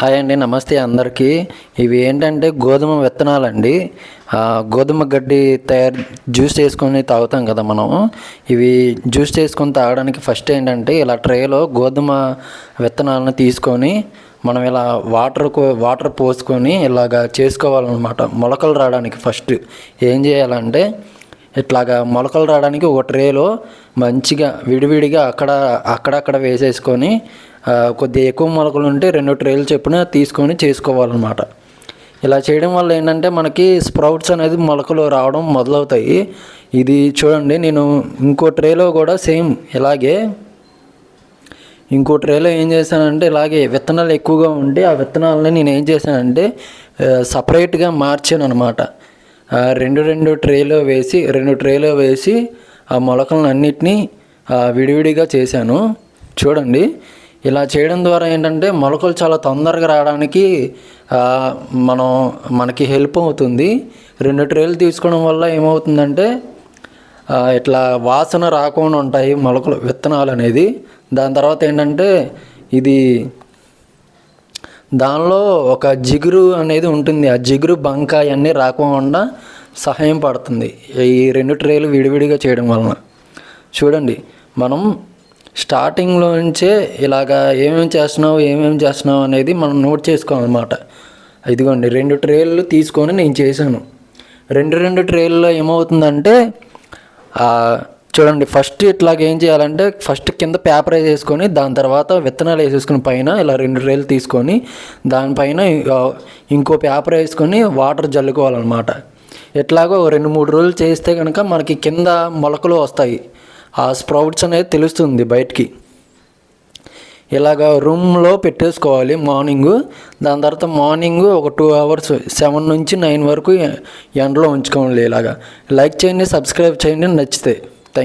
Hi అండి నమస్తే అందరికీ. ఇవి ఏంటంటే గోధుమ విత్తనాలండి. గోధుమ గడ్డి తయారు జ్యూస్ చేసుకొని తాగుతాం కదా మనం. ఇవి జ్యూస్ చేసుకొని తాగడానికి ఫస్ట్ ఏంటంటే ఇలా ట్రేలో గోధుమ విత్తనాలను తీసుకొని మనం ఇలా వాటర్ వాటర్ పోసుకొని ఇలాగా చేసుకోవాలన్నమాట. మొలకలు రావడానికి ఫస్ట్ ఏం చేయాలంటే ఇట్లాగా మొలకలు రావడానికి ఒక ట్రేలో మంచిగా విడివిడిగా అక్కడ అక్కడక్కడ వేసేసుకొని కొద్దిగా ఎక్కువ మొలకలు ఉంటే రెండు ట్రేలు చొప్పున తీసుకొని చేసుకోవాలన్నమాట. ఇలా చేయడం వల్ల ఏంటంటే మనకి స్ప్రౌట్స్ అనేది మొలకలు రావడం మొదలవుతాయి. ఇది చూడండి నేను ఇంకో ట్రేలో కూడా సేమ్ ఇలాగే ఇంకో ట్రేలో ఏం చేశానంటే ఇలాగే విత్తనాలు ఎక్కువగా ఉండి ఆ విత్తనాలని నేను ఏం చేశానంటే సపరేట్గా మార్చాను అనమాట రెండు రెండు ట్రేలో వేసి రెండు ట్రేలో వేసి ఆ మొలకలను అన్నిటినీ విడివిడిగా చేశాను. చూడండి ఇలా చేయడం ద్వారా ఏంటంటే మొలకలు చాలా తొందరగా రావడానికి మనం మనకి హెల్ప్ అవుతుంది. రెండు ట్రేలు తీసుకోవడం వల్ల ఏమవుతుందంటే ఇట్లా వాసన రాకుండా ఉంటాయి మొలకలు విత్తనాలు అనేది. దాని తర్వాత ఏంటంటే ఇది దానిలో ఒక జిగురు అనేది ఉంటుంది. ఆ జిగురు బంక అవన్నీ రాకుండా సహాయం పడుతుంది. ఈ రెండు ట్రేలు విడివిడిగా చేయడం వలన. చూడండి మనం స్టార్టింగ్లో నుంచే ఇలాగా ఏమేమి చేస్తున్నావు ఏమేమి చేస్తున్నావు అనేది మనం నోట్ చేసుకోవాలన్నమాట ఇదిగోండి రెండు ట్రేలు తీసుకొని నేను చేశాను. రెండు రెండు ట్రేల్లో ఏమవుతుందంటే చూడండి ఫస్ట్ ఇట్లాగ ఏం చేయాలంటే ఫస్ట్ కింద పేపర్ వేసేసుకొని దాని తర్వాత విత్తనాలు వేసేసుకుని పైన ఇలా రెండు ట్రేలు తీసుకొని దానిపైన ఇంకో పేపర్ వేసుకొని వాటర్ జల్లుకోవాలన్నమాట. ఎట్లాగో రెండు మూడు రోజులు చేస్తే కనుక మనకి కింద మొలకలు వస్తాయి. ఆ స్ప్రౌట్స్ అనేది తెలుస్తుంది బయటికి. ఇలాగ రూమ్లో పెట్టేసుకోవాలి మార్నింగ్. దాని తర్వాత మార్నింగ్ ఒక టూ అవర్స్ సెవెన్ నుంచి నైన్ వరకు ఎండలో ఉంచుకోవాలి ఇలాగా. లైక్ చేయండి సబ్స్క్రైబ్ చేయండి నచ్చితే.